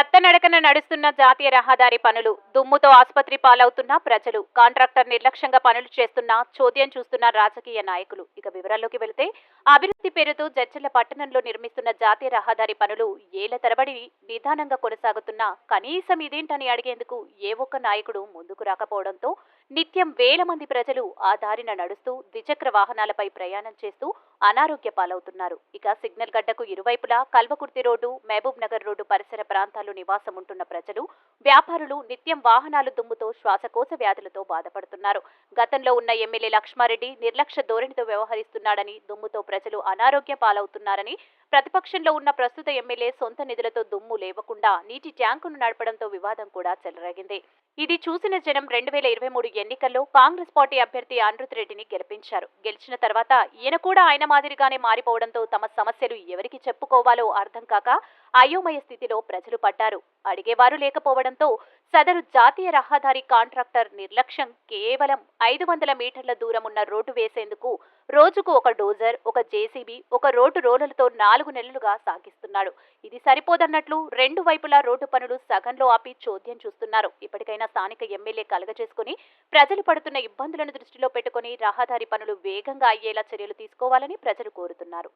నత్తనడకన నడుస్తున్న జాతీయ రహదారి పనులు దుమ్ముతో ఆసుపత్రి పాలవుతున్న ప్రజలు కాంట్రాక్టర్ నిర్లక్ష్యంగా పనులు చేస్తున్నా చోద్యం చూస్తున్న రాజకీయ నాయకులు. ఇక వివరాల్లోకి వెళితే అభివృద్ధి పేరుతో జడ్చర్ల పట్టణంలో నిర్మిస్తున్న జాతీయ రహదారి పనులు ఏళ్ళ తరబడి నిదానంగా కొనసాగుతున్నా కనీసం ఇదేంటని అడిగేందుకు ఏ ఒక్క నాయకుడు ముందుకు రాకపోవడంతో నిత్యం వేల మంది ప్రజలు ఆ దారిన నడుస్తూ ద్విచక్ర వాహనాలపై ప్రయాణం చేస్తూ అనారోగ్య పాలవుతున్నారు. ఇక సిగ్నల్ గడ్డకు ఇరువైపులా కల్వకుర్తి రోడ్డు మహబూబ్ నగర్ రోడ్డు పరిసర ప్రాంతాలు ప్రాంతాల్లో నివాసం ఉంటున్న ప్రజలు వ్యాపారులు నిత్యం వాహనాలు దుమ్ముతో శ్వాసకోశ వ్యాధులతో బాధపడుతున్నారు. గతంలో ఉన్న ఎమ్మెల్యే లక్ష్మారెడ్డి నిర్లక్ష్య ధోరణితో వ్యవహరిస్తున్నాడని దుమ్ముతో ప్రజలు అనారోగ్య పాలవుతున్నారని ప్రతిపక్షంలో ఉన్న ప్రస్తుత ఎమ్మెల్యే సొంత నిధులతో దుమ్ము లేవకుండా నీటి ట్యాంకును నడపడంతో వివాదం కూడా చెలరేగింది. ఇది చూసిన జనం రెండు వేల ఇరవై మూడు ఎన్నికల్లో కాంగ్రెస్ పార్టీ అభ్యర్థి అనిరుత్ రెడ్డిని గెలిపించారు. గెలిచిన తర్వాత ఈయన కూడా ఆయన మాదిరిగానే మారిపోవడంతో తమ సమస్యలు ఎవరికి చెప్పుకోవాలో అర్థం కాక అయోమయ స్థితిలో ప్రజలు పడ్డారు. అడిగేవారు లేకపోవడంతో సదరు జాతీయ రహదారి కాంట్రాక్టర్ నిర్లక్ష్యం కేవలం ఐదు వందల మీటర్ల దూరం ఉన్న రోడ్డు వేసేందుకు రోజుకు ఒక డోజర్ ఒక జేసీబీ ఒక రోడ్డు రోలలతో నాలుగు నెలలుగా సాగిస్తున్నాడు. ఇది సరిపోదన్నట్లు రెండు వైపులా రోడ్డు పనులు సగంలో ఆపి చోద్యం చూస్తున్నారు. ఇప్పటికైనా స్థానిక ఎమ్మెల్యే కలగజేసుకుని ప్రజలు పడుతున్న ఇబ్బందులను దృష్టిలో పెట్టుకుని రహదారి పనులు వేగంగా అయ్యేలా చర్యలు తీసుకోవాలని ప్రజలు కోరుతున్నారు.